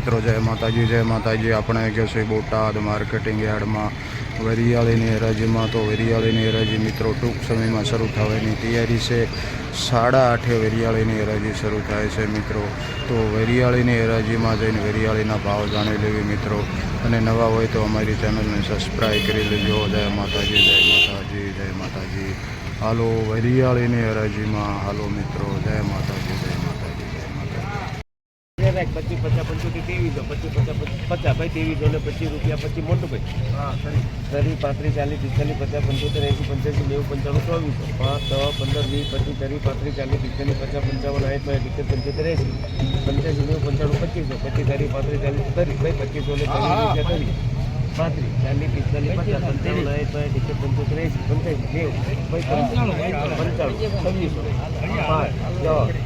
મિત્રો, જય માતાજી જય માતાજી. આપણે કે છે બોટાદ માર્કેટિંગ યાર્ડમાં વરિયાળીની હરાજીમાં તો વરિયાળીની હરાજી મિત્રો ટૂંક સમયમાં શરૂ થવાની તૈયારી છે. સાડા આઠે વરિયાળીની હરાજી શરૂ થાય છે મિત્રો. તો વરિયાળીની હરાજીમાં જઈને વરિયાળીના ભાવ જાણી લેવી મિત્રો. અને નવા હોય તો અમારી ચેનલને સબસ્ક્રાઈબ કરી લેજો. જય માતાજી જય માતાજી જય માતાજી. હાલો, વરિયાળીની હરાજીમાં હાલો મિત્રો. જય માતાજી માતાજી પચીસ પચાસ પંચોતેર ત્રેવીસો પચીસ પચાસ પચાસ ભાઈ ત્રેવીસો ને પચીસ રૂપિયા પચીસ મોટું ભાઈ. ત્રીસ પાંત્રીસ ચાલીસ પિસ્તાલીસ પચાસ પંચોતેર એસી પંચ્યાસી નેવું પંચાણું ચોવીસ. પાંચ છ પંદર વીસ પચીસ ત્રીસ પાંત્રીસ ચાલીસ પિસ્તાલીસ પચાસ પંચાવન આઠ પાંચ સિત્તેર પંચોતેર એસી પંચ્યાસી નેવું પંચાણું પચીસો પચીસ ત્રીસ પાંત્રીસ ચાલીસ ત્રીસ ભાઈ પચીસો ને ત્રીસ રૂપિયા ત્રીસ પાંત્રીસ ચાલીસ પિસ્તાલીસ પચાસ પંચાવન સિત્તેર પંચોતેર એંસી છવ્વીસો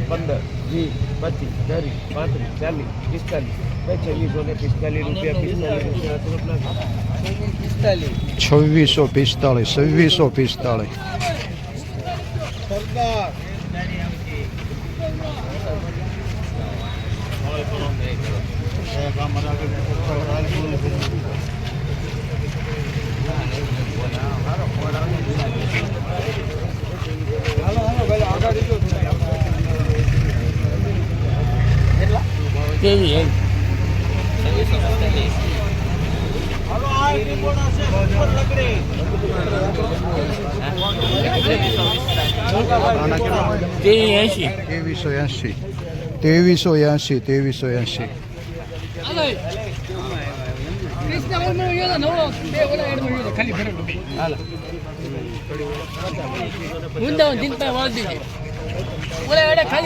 પંદર વીસ પચીસ ત્રીસ પાંત્રીસ ચાલીસ પિસ્તાલીસ છવ્વીસો પિસ્તાલીસ રૂપિયા પિસ્તાલીસ છવ્વીસો પિસ્તાળીસ છવ્વીસો પિસ્તાળીસ એંશી. વૃંદાવન ત્રેવીસો પાસે ત્રેવીસો દીધી ઓલા એડે ખાલી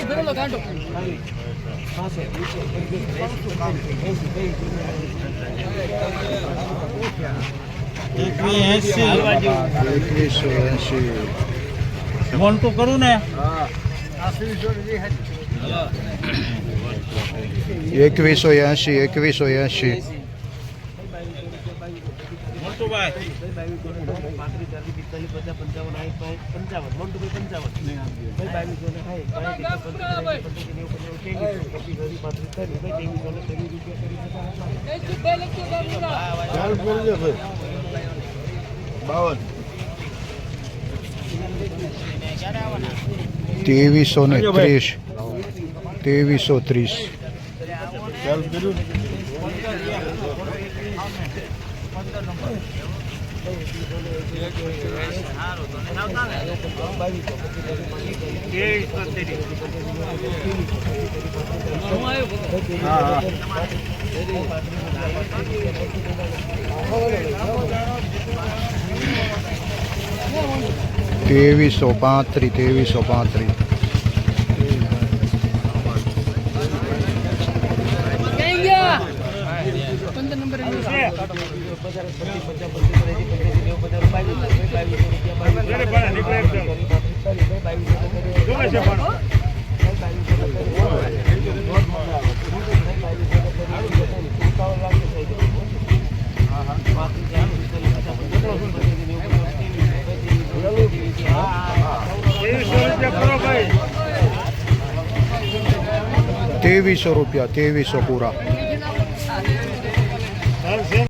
ભરેલો ગાંડો એકવીસો એંશી ફોન તો કરું ને એકવીસો એંશી એકવીસો એંશી. મોટુભાઈ પાંત્રીસ ચાલીસ પિસ્તાલીસ પચાસ પંચાવન સાઠ પાંચ પંચાવન મોટુભાઈ પંચાવન ભાઈ બાવીસો ને સાઠ પાંચ પંચાવન પંચાવન નેવું પંચાવન ત્રેવીસ પાંત્રીસ ભાઈ. ત્રેવીસો ને ત્રીસ. રૂપિયા કરી ત્રેવીસો ને ત્રીસ. ત્રેવીસો ત્રીસ ત્રેવીસો પાંત્રીસ ત્રેવીસો પાંત્રીસ ક્યાં ગયા પંદર નંબર ત્રેવીસો રૂપિયા ત્રેવીસો પૂરા. É, gente.